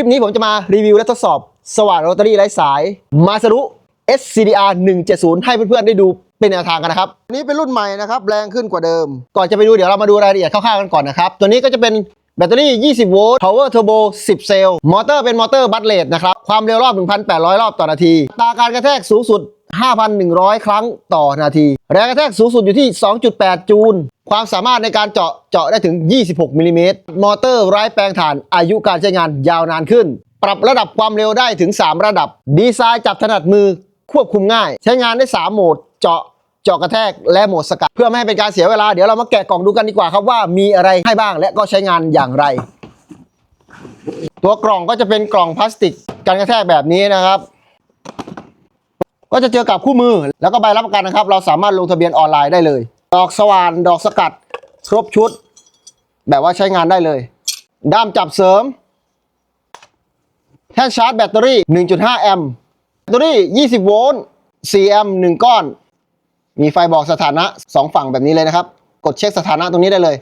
ลิปนี้ผมจะมารีวิวและทดสอบ สว่านโรตารี่ไร้สาย มาสรุ SCDR 170 ให้เพื่อนๆได้ดูเป็นแนวทางกันนะครับอันนี้เป็นรุ่นใหม่นะครับแรงขึ้นกว่าเดิม ก่อนจะไปดูเดี๋ยวเรามาดูรายละเอียดคร่าวๆกันก่อนนะครับตัวนี้ก็จะเป็นแบตเตอรี่ 20 โวลต์ power turbo 10 เซลล์ มอเตอร์เป็นมอเตอร์บัตเลตนะครับ ความเร็วรอบ 1,800 รอบต่อนาทีอัตราการกระแทกสูงสุด 5,100 ครั้งต่อนาที แรงกระแทกสูงสุดอยู่ที่ 2.8 จูล ความสามารถในการเจาะเจาะได้ถึง 26 มิลลิเมตร มอเตอร์ไร้แปลงถ่านอายุการใช้งานยาวนานขึ้น ปรับระดับความเร็วได้ถึง 3 ระดับ ดีไซน์จับถนัดมือควบคุมง่าย ใช้งานได้ 3 โหมด เจาะเจาะกระแทกและโหมดสกัด เพื่อไม่ให้เป็นการเสียเวลา เดี๋ยวเรามาแกะกล่องดูกันดีกว่าครับว่ามีอะไรให้บ้างและก็ใช้งานอย่างไร ตัวกล่องก็จะเป็นกล่องพลาสติกกันกระแทกแบบนี้นะครับ ก็จะเจอกับคู่มือ แล้วก็ใบรับประกันนะครับ เราสามารถลงทะเบียนออนไลน์ได้เลย ดอกสว่านดอกสกัด ครบชุด แบบว่าใช้งานได้เลย ด้ามจับเสริม แท่นชาร์จแบตเตอรี่ 1.5 แอมป์แบตเตอรี่ 20 โวลต์ 4 แอมป์ 1 ก้อน มีไฟบอกสถานะ 2 ฝั่งแบบนี้เลยนะครับ กดเช็คสถานะตรงนี้ได้เลย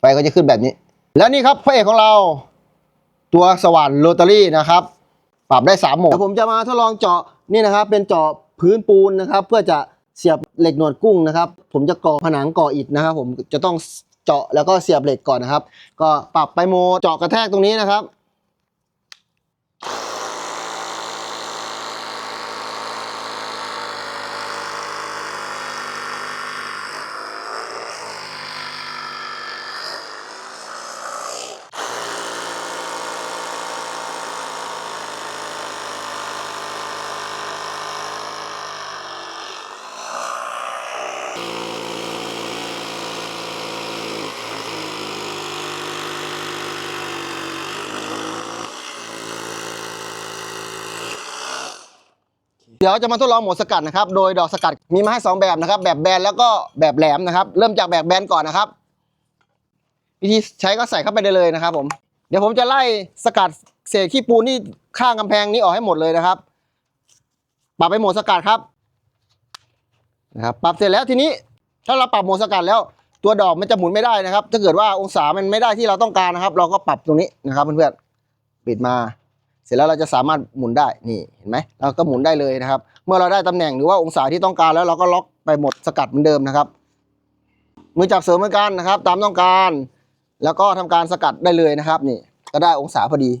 ไฟก็จะขึ้นแบบนี้ แล้วนี่ครับพระเอกของเรา ตัวสว่านโรตารี่นะครับ ปรับได้3โหมดเดี๋ยวผมจะมาทดลองเจาะนี่นะครับ เป็นเจาะพื้นปูนนะครับ เพื่อจะเสียบเหล็กหนวดกุ้งนะครับ ผมจะก่อผนังก่ออิฐนะครับ ผมจะต้องเจาะแล้วก็เสียบเหล็กก่อนนะครับ ก็ปรับไปโหมดเจาะกระแทกตรงนี้นะครับ เดี๋ยวจะมาทดลองโหมดสกัดนะครับ โดยดอกสกัดมีมาให้สองแบบนะครับ แบบแบนแล้วก็แบบแหลมนะครับ เริ่มจากแบบแบนก่อนนะครับ วิธีใช้ก็ใส่เข้าไปได้เลยนะครับ ผม เดี๋ยวผมจะไล่สกัดเศษขี้ปูนที่ข้างกำแพงนี้ออกให้หมดเลยนะครับปรับไปโหมดสกัดครับนะครับ ปรับเสร็จแล้วทีนี้ถ้าเราปรับโหมดสกัดแล้วตัวดอกมันจะหมุนไม่ได้นะครับ ถ้าเกิดว่าองศามันไม่ได้ที่เราต้องการนะครับ เราก็ปรับตรงนี้นะครับเพื่อนๆปิดมา เสร็จแล้วเราจะสามารถหมุนได้นี่เห็นไหมเราก็หมุนได้เลยนะครับ เมื่อเราได้ตำแหน่งหรือว่าองศาที่ต้องการแล้วเราก็ล็อกไปหมดสกัดเหมือนเดิมนะครับ มือจับเสริมเหมือนกันนะครับ ตามต้องการ แล้วก็ทำการสกัดได้เลยนะครับ นี่ก็ได้องศาพอดี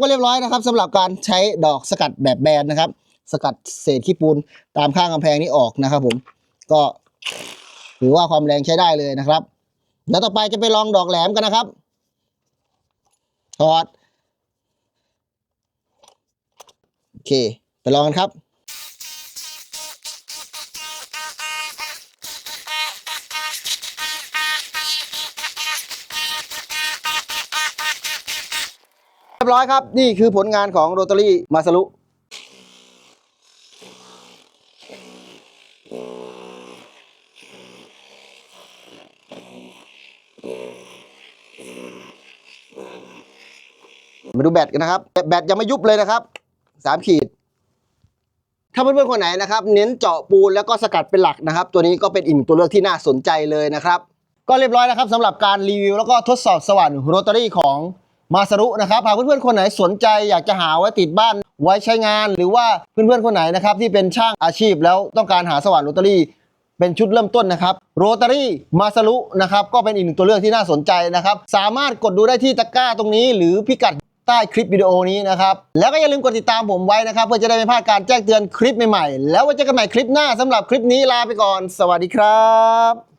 ก็เรียบร้อยนะครับสำหรับการใช้ดอกสกัดแบบแบนนะครับ สกัดเศษขี้ปูนตามข้างกำแพงนี้ออกนะครับผมก็ถือว่าความแรงใช้ได้เลยนะครับ แล้วต่อไปจะไปลองดอกแหลมกันนะครับถอดโอเค ไปลองกันครับ ยบร้อยครับ นี่คือผลงานของโรตารี่มาสลุมาดูแบตกันนะครับ แบตยังไม่ยุบเลยนะครับสามขีด ถ้าเพื่อนๆคนไหนนะครับ เน้นเจาะปูนแล้วก็สกัดเป็นหลักนะครับ ตัวนี้ก็เป็นอีกตัวเลือกที่น่าสนใจเลยนะครับ ก็เรียบร้อยนะครับสำหรับการรีวิวแล้วก็ทดสอบสว่านโรตารี่ของ มาสรุนะครับหากเพื่อนๆคนไหนสนใจอยากจะหาไว้ติดบ้านไว้ใช้งาน หรือว่าเพื่อนๆคนไหนนะครับที่เป็นช่างอาชีพแล้วต้องการหาสว่านโรตารี่เป็นชุดเริ่มต้นนะครับโรตารี่มาสรุนะครับก็เป็นอีกหนึ่งตัวเลือกที่น่าสนใจนะครับ สามารถกดดูได้ที่ตะกร้าตรงนี้ หรือพิกัดใต้คลิปวิดีโอนี้นะครับ แล้วก็อย่าลืมกดติดตามผมไว้นะครับ เพื่อจะได้ไม่พลาดการแจ้งเตือนคลิปใหม่ๆ แล้วไว้เจอกันใหม่คลิปหน้าสำหรับคลิปนี้ลาไปก่อน สวัสดีครับ